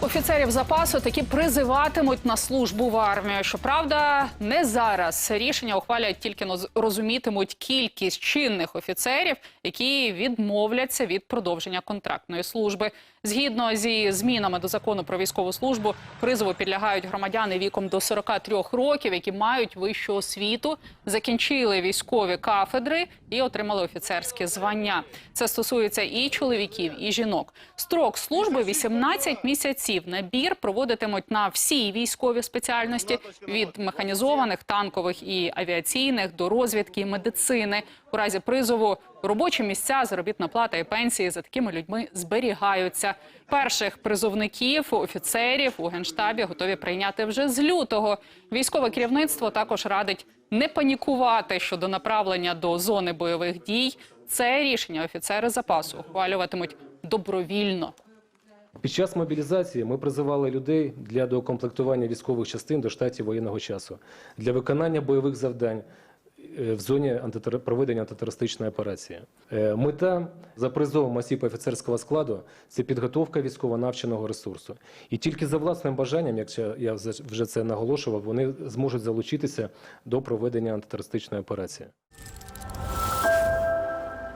Офіцерів запасу таки призиватимуть на службу в армію. Щоправда, не зараз рішення ухвалять тільки розумітимуть кількість чинних офіцерів, які відмовляться від продовження контрактної служби. Згідно зі змінами до закону про військову службу, призову підлягають громадяни віком до 43 років, які мають вищу освіту, закінчили військові кафедри і отримали офіцерське звання. Це стосується і чоловіків, і жінок. Строк служби 18 місяців. Набір проводитимуть на всі військові спеціальності від механізованих, танкових і авіаційних до розвідки і медицини. У разі призову робочі місця, заробітна плата і пенсії за такими людьми зберігаються. Перших призовників, офіцерів у генштабі готові прийняти вже з лютого. Військове керівництво також радить не панікувати щодо направлення до зони бойових дій. Це рішення офіцери запасу ухвалюватимуть добровільно. Під час мобілізації ми призивали людей для доукомплектування військових частин до штатів воєнного часу для виконання бойових завдань е, в зоні проведення антитерористичної операції. Е, Мета за призовом осіб офіцерського складу це підготовка військово-навченого ресурсу. І тільки за власним бажанням, якщо я вже це наголошував, вони зможуть залучитися до проведення антитерористичної операції.